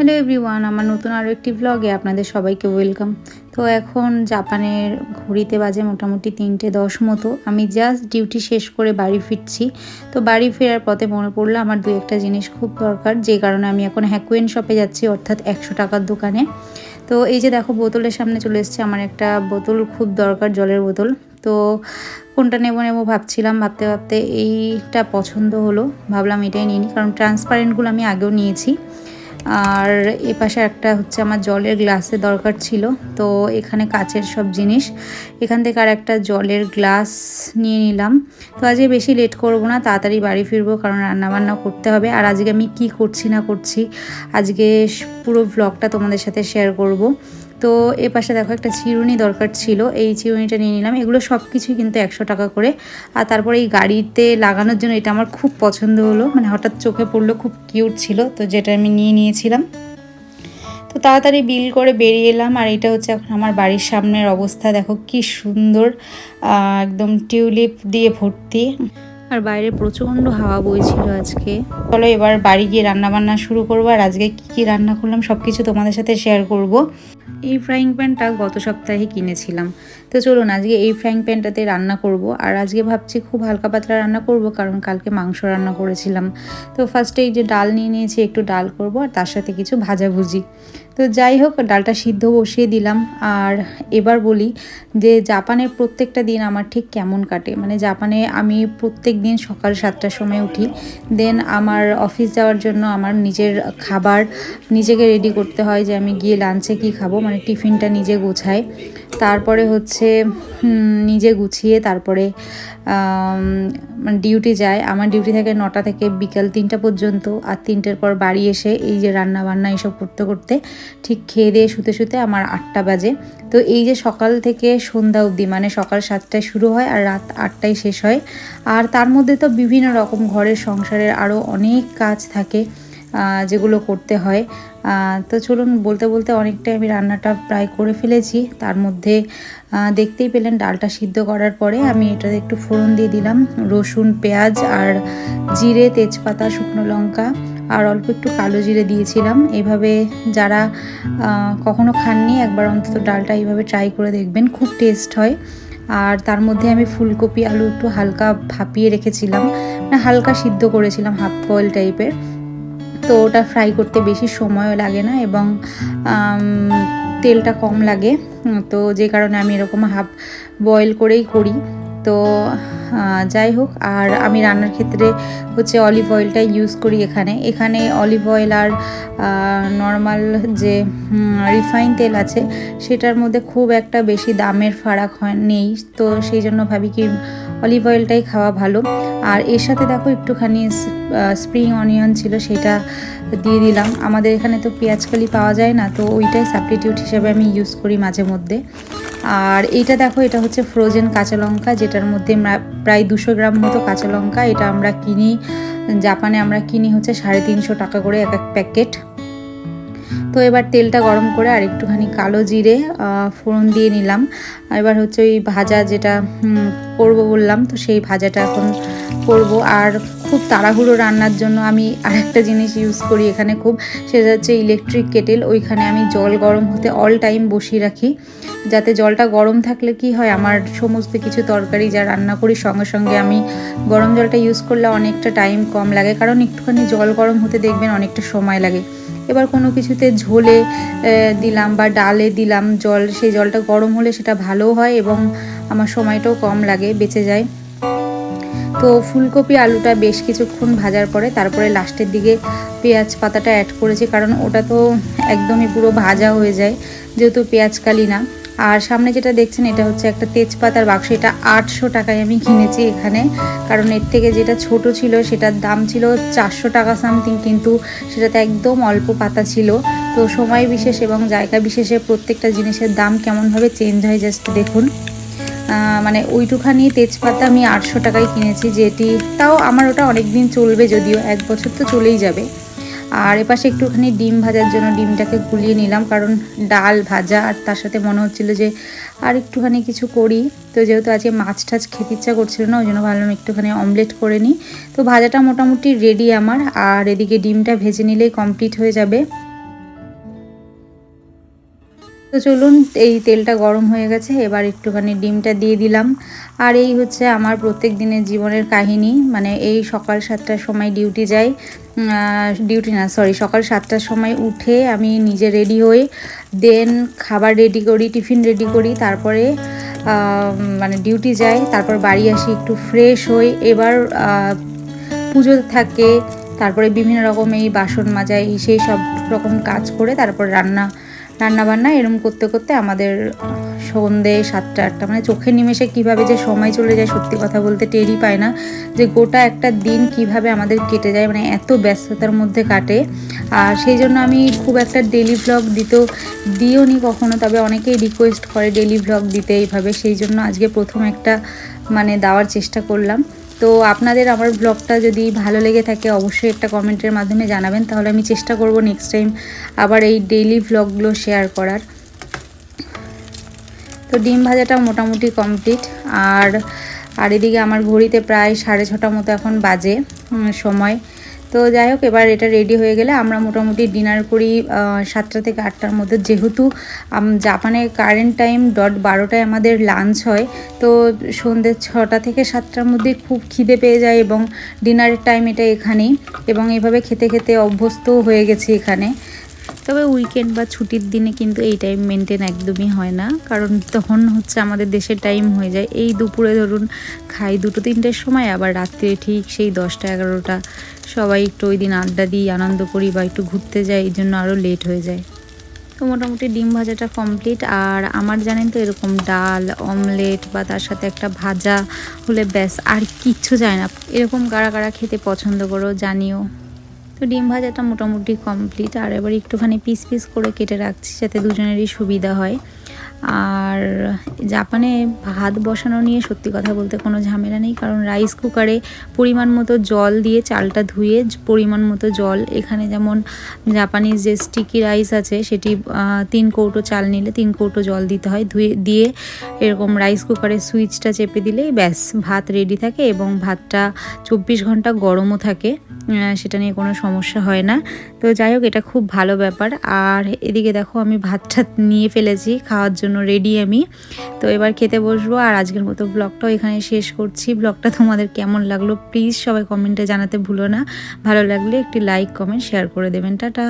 Hello everyone, আমার নতুন আরও একটি ব্লগে আপনাদের সবাইকে ওয়েলকাম তো এখন জাপানের ঘড়িতে বাজে মোটামুটি তিনটে দশ মতো। আমি জাস্ট ডিউটি শেষ করে বাড়ি ফিরছি। তো বাড়ি ফেরার পথে মনে পড়ল আমার দু একটা জিনিস খুব দরকার, যে কারণে আমি এখন হ্যাকুয়েন শপে যাচ্ছি, অর্থাৎ একশো টাকার দোকানে। তো এই যে দেখো বোতলের সামনে চলে এসছে আমার একটা বোতল, খুব দরকার জলের বোতল। তো কোনটা নেব নেব ভাবছিলাম, ভাবতে ভাবতে এইটা পছন্দ হলো। ভাবলাম এটাই নিই কারণ ট্রান্সপারেন্টগুলো আমি আগেও নিয়েছি। আর এ পাশে একটা হচ্ছে আমার জলের গ্লাসে দরকার ছিল। তো এখানে কাচের সব জিনিস। এখান থেকে আর একটা জলের গ্লাস নিয়ে নিলাম। তো আজকে বেশি লেট করব না, তাড়াতাড়ি বাড়ি ফিরবো কারণ রান্নাবান্না করতে হবে। আর আজকে আমি কি করছি না করছি, আজকে পুরো ব্লগটা তোমাদের সাথে শেয়ার করব। তো এ পাশে দেখো একটা চিরুনি দরকার ছিল। এই চিরুনিটা নিয়ে নিলাম। এগুলো সব কিছুই কিন্তু একশো টাকা করে। আর তারপরে এই গাড়িতে লাগানোর জন্য এটা আমার খুব পছন্দ হলো। মানে হঠাৎ চোখে পড়ল, খুব কিউট ছিল। তো যেটা আমি নিয়ে নিয়েছিলাম। তো তাড়াতাড়ি বিল করে বেরিয়ে এলাম। আর এটা হচ্ছে এখন আমার বাড়ির সামনের অবস্থা। দেখো কি সুন্দর একদম টিউলিপ দিয়ে ভর্তি। আর বাইরে প্রচণ্ড হাওয়া বইছিল আজকে। চলো এবার বাড়ি গিয়ে রান্না বান্না শুরু করব। আর আজকে কী কী রান্না করলাম সব কিছু তোমাদের সাথে শেয়ার করব। এই ফ্রাইং প্যানটা গত সপ্তাহে কিনেছিলাম। তো চলুন, আজকে এই ফ্রাইং প্যানটাতে রান্না করব। আর আজকে ভাবছি খুব হালকা পাতলা রান্না করব, কারণ কালকে মাংস রান্না করেছিলাম। তো ফার্স্টে এই যে ডাল নিয়ে নিয়েছি, একটু ডাল করব আর তার সাথে কিছু ভাজাভুজি তো যাই হোক, ডালটা সিদ্ধ বসিয়ে দিলাম। আর এবার বলি যে জাপানের প্রত্যেকটা দিন আমার ঠিক কেমন কাটে। মানে জাপানে আমি প্রত্যেক দিন সকাল সাতটার সময় উঠি। দেন আমার অফিস যাওয়ার জন্য আমার নিজের খাবার নিজেকে রেডি করতে হয় যে আমি গিয়ে লাঞ্চে কি খাব। মানে টিফিনটা নিজে গোছাই। তারপরে হচ্ছে নিজে গুছিয়ে তারপরে মানে ডিউটি যায় আমার ডিউটি থাকে নটা থেকে বিকাল তিনটা পর্যন্ত, আর তিনটের পর বাড়ি এসে এই যে রান্না বান্না এইসব করতে করতে ঠিক খেয়ে দিয়ে শুতে শুতে আমার আটটা বাজে। তো এই যে সকাল থেকে সন্ধ্যা অবধি মানে সকাল সাতটায় শুরু হয় আর রাত আটটায় শেষ হয়। আর তার মধ্যে তো বিভিন্ন রকম ঘরের সংসারের আরও অনেক কাজ থাকে। যেগুলো করতে হয়। তো চলুন বলতে বলতে অনেকটাই আমি রান্নাটা প্রায় করে ফেলেছি। তার মধ্যে দেখতেই পেলেন ডালটা সিদ্ধ করার পরে আমি এটাতে একটু ফোড়ন দিয়ে দিলাম। রসুন, পেঁয়াজ আর জিরে, তেজপাতা, শুকনো লঙ্কা আর অল্প একটু কালো জিরে দিয়েছিলাম। এভাবে যারা কখনো খাননি, একবার অন্তত ডালটা এইভাবে ট্রাই করে দেখবেন, খুব টেস্ট হয়। আর তার মধ্যে আমি ফুলকপি আলু একটু হালকা ভাপিয়ে রেখেছিলাম। মানে হালকা সিদ্ধ করেছিলাম, হাফ বয়েল টাইপের। তো ওটা ফ্রাই করতে বেশি সময়ও লাগে না এবং তেলটা কম লাগে। তো যে কারণে আমি এরকম হাফ বয়েল করেই করি। তো যাই হোক, আর আমি রান্নার ক্ষেত্রে হচ্ছে অলিভ অয়েলটাই ইউজ করি এখানে। এখানে অলিভ অয়েল আর নর্মাল যে রিফাইন তেল আছে, সেটার মধ্যে খুব একটা বেশি দামের ফারাক হয়, নেই। তো সেই জন্য ভাবি কি অলিভ অয়েলটাই খাওয়া ভালো। আর এর সাথে দেখো একটুখানি স্প্রিং অনিয়ন ছিল সেটা দিয়ে দিলাম। আমাদের এখানে তো পেঁয়াজকালি পাওয়া যায় না, তো ওইটাই সাবটিটিউট হিসেবে আমি ইউজ করি মাঝে মধ্যে। আর এইটা দেখো, এটা হচ্ছে ফ্রোজেন কাঁচা লঙ্কা, যেটার মধ্যে প্রায় দুশো গ্রাম মতো কাঁচা লঙ্কা, এটা আমরা কিনি, জাপানে আমরা কিনি হচ্ছে সাড়ে তিনশো টাকা করে এক এক প্যাকেট তো এবার তেলটা গরম করে আর একটুখানি কালো জিরে ফোড়ন দিয়ে নিলাম। এবার হচ্ছে ওই ভাজা যেটা করব বললাম, তো সেই ভাজাটা এখন করব। আর খুব তাড়াহুড়ো রান্নার জন্য আমি আরেকটা জিনিস ইউজ করি এখানে খুব, সেটা হচ্ছে ইলেকট্রিক কেটেল ওইখানে আমি জল গরম হতে অল টাইম বসিয়ে রাখি। যাতে জলটা গরম থাকলে কি হয়, আমার সমস্ত কিছু তরকারি যা রান্না করি, সঙ্গে সঙ্গে আমি গরম জলটা ইউজ করলে অনেকটা টাইম কম লাগে। কারণ একটুখানি জল গরম হতে দেখবেন অনেকটা সময় লাগে। এবার কোনো কিছুতে ঝোলে দিলাম বা ডালে দিলাম জল, সেই জলটা গরম হলে সেটা ভালো হয় এবং আমার সময়টাও কম লাগে, বেঁচে যায়। তো ফুলকপি আলুটা বেশ কিছুক্ষণ ভাজার পরে তারপরে লাস্টের দিকে পেঁয়াজ পাতাটা অ্যাড করেছি, কারণ ওটা তো একদমই পুরো ভাজা হয়ে যায়, যেহেতু পেঁয়াজ কালি না। আর সামনে যেটা দেখছেন, এটা হচ্ছে একটা তেজপাতার বাক্স। এটা আটশো টাকায় আমি কিনেছি এখানে। কারণ এর থেকে যেটা ছোট ছিল, সেটার দাম ছিল চারশো টাকা সামথিং, কিন্তু সেটাতে একদম অল্প পাতা ছিল। তো সময় বিশেষ এবং জায়গা বিশেষে প্রত্যেকটা জিনিসের দাম কেমনভাবে চেঞ্জ হয়, জাস্ট দেখুন। মানে ওইটুখানি তেজপাতা আমি আটশো টাকায় কিনেছি, যেটি, তাও আমার ওটা অনেক দিন চলবে যদিও, এক বছর তো চলেই যাবে। আর এপাশে একটুখানি ডিম ভাজার জন্য ডিমটাকে গুলিয়ে নিলাম, কারণ ডাল ভাজা আর তার সাথে মনে হচ্ছিল যে আর একটুখানি কিছু করি। তো যেহেতু আজকে মাছ টাছ খেতে ইচ্ছা করছিল না, ওই জন্য ভাবলাম একটুখানি অমলেট করে নিই। তো ভাজাটা মোটামুটি রেডি আমার, আর এদিকে ডিমটা ভেজে নিলেই কমপ্লিট হয়ে যাবে। তো চলুন, এই তেলটা গরম হয়ে গেছে, এবার একটুখানি ডিমটা দিয়ে দিলাম। আর এই হচ্ছে আমার প্রত্যেক দিনের জীবনের কাহিনী মানে এই সকাল সাতটার সময় ডিউটি যাই ডিউটি না সরি সকাল সাতটার সময় উঠে আমি নিজে রেডি হই, দেন খাবার রেডি করি, টিফিন রেডি করি, তারপরে মানে ডিউটি যাই, তারপর বাড়ি আসি একটু ফ্রেশ হই, এবার পুজো থাকে, তারপরে বিভিন্ন রকম এই বাসন মাজা, এই সেই সব রকম কাজ করে তারপর রান্না রান্নাবান্না এরম করতে করতে আমাদের সন্ধে সাতটা, আটটা মানে চোখের নিমেষে কীভাবে যে সময় চলে যায় সত্যি কথা বলতে টেরই পায় না। যে গোটা একটা দিন কীভাবে আমাদের কেটে যায় মানে এত ব্যস্ততার মধ্যে কাটে। আর সেই জন্য আমি খুব একটা ডেলি ভ্লগ দিতেও দিও নি কখনো, তবে অনেকেই রিকোয়েস্ট করে ডেলি ভ্লগ দিতে এইভাবে। সেই জন্য আজকে প্রথম একটা মানে দেওয়ার চেষ্টা করলাম। তো আপনাদের আমার ব্লগটা যদি ভালো লেগে থাকে, অবশ্যই একটা কমেন্টের মাধ্যমে জানাবেন। তাহলে আমি চেষ্টা করব নেক্সট টাইম আবার এই ডেইলি ব্লগগুলো শেয়ার করার। তো ডিম ভাজাটা মোটামুটি কমপ্লিট আর আর এদিকে আমার ঘড়িতে প্রায় সাড়ে ছটা মতো এখন বাজে সময়। তো যাই হোক, এবার এটা রেডি হয়ে গেলে আমরা মোটামুটি ডিনার করি সাতটা থেকে আটটার মধ্যে। যেহেতু জাপানে কারেন্ট টাইম ডট বারোটায় আমাদের লাঞ্চ হয়, তো সন্ধ্যে ছটা থেকে সাতটার মধ্যে খুব খিদে পেয়ে যায় এবং ডিনারের টাইম এটা এখানেই। এবং এভাবে খেতে খেতে অভ্যস্তও হয়ে গেছি এখানে। তবে উইকেন্ড বা ছুটির দিনে কিন্তু এই টাইম মেনটেন একদমই হয় না, কারণ তখন হচ্ছে আমাদের দেশের টাইম হয়ে যায়। এই দুপুরে ধরুন, খাই দুটো তিনটের সময়, আবার রাত্রে ঠিক সেই দশটা, এগারোটা সবাই একটু ওই দিন আড্ডা দিই, আনন্দ করি বা একটু ঘুরতে যাই, এই জন্য আরও লেট হয়ে যায়। তো মোটামুটি ডিম ভাজাটা কমপ্লিট আর আমার জানেন তো এরকম ডাল অমলেট বা তার সাথে একটা ভাজা হলে ব্যাস আর কিচ্ছু যায় না। এরকম কারা কারা খেতে পছন্দ করো জানিও। তো ডিম ভাজাটা মোটামুটি কমপ্লিট আর এবার একটুখানি পিস পিস করে কেটে রাখছি যাতে দুজনেরই সুবিধা হয়। আর জাপানে ভাত বসানো নিয়ে সত্যি কথা বলতে কোনো ঝামেলা নেই, কারণ রাইস কুকারে পরিমাণ মতো জল দিয়ে চালটা ধুয়ে পরিমাণ মতো জল, এখানে যেমন জাপানিজ যে স্টিকি রাইস আছে সেটি তিন কৌটো চাল নিলে তিন কৌটো জল দিতে হয়, ধুয়ে, দিয়ে এরকম রাইস কুকারের সুইচটা চেপে দিলেই ব্যাস, ভাত রেডি থাকে এবং ভাতটা চব্বিশ ঘণ্টা গরমও থাকে সেটা নিয়ে কোনো সমস্যা হয় না। তো যাই হোক, এটা খুব ভালো ব্যাপার। আর এদিকে দেখো আমি ভাতটা নিয়ে ফেলেছি, খাওয়ার জন্য রেডি আমি। তো এবার খেতে বসবো আর আজকের মতো ব্লগটাও এখানে শেষ করছি। ব্লগটা তোমাদের কেমন লাগল প্লিজ সবাই কমেন্টে জানাতে ভুলো না। ভালো লাগলে একটি লাইক কমেন্ট শেয়ার করে দেবেন। টাটা।